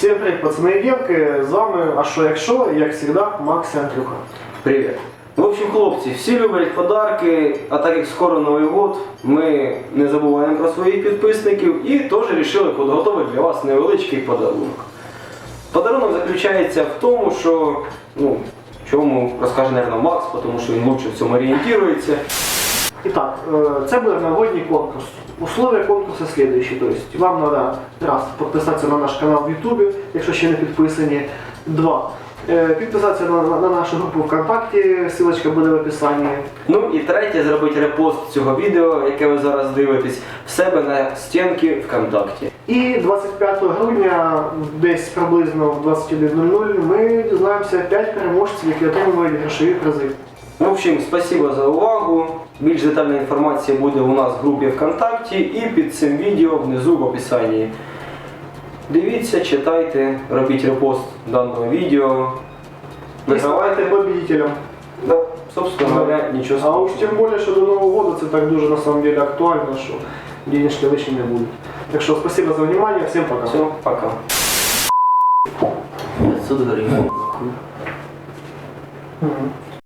Всім привіт, пацани і дівки, з вами, а що якщо, як завжди, Макс і Андрюха. Привіт. В общем, хлопці, всі люблять подарки, а так як скоро Новий год, ми не забуваємо про своїх підписників і теж вирішили підготувати для вас невеличкий подарунок. Подарунок заключається в тому, що, ну, чому розкаже, мабуть, Макс, тому що він лучше в цьому орієнтується. І так, е, це буде новогодній конкурс. Условия конкурсу следующие. То есть вам надо раз підписатися на наш канал в Ютубі, якщо ще не підписані. Два. е, Підписатися на, на нашу групу ВКонтакті, ссылочка буде в описанні. Ну і третє, зробити репост цього відео, яке ви зараз дивитесь, в себе на стінки ВКонтакті. І 25 грудня, десь приблизно в 21.00, ми дізнаємося 5 переможців, які отримують грошові призи. В общем, спасибо за увагу. Більш детальна інформація буде у нас в групі ВКонтакті і під цим відео внизу в описанні. Дивіться, читайте, робіть репост даного відео. І ставайте победителем. Да, собственно говоря, нічого А уж тем более, що до Нового года це так дуже на самом деле актуально, що денежки лишні не будуть. Так що спасибо за внимание, всем пока. Все, пока. 500 гривень.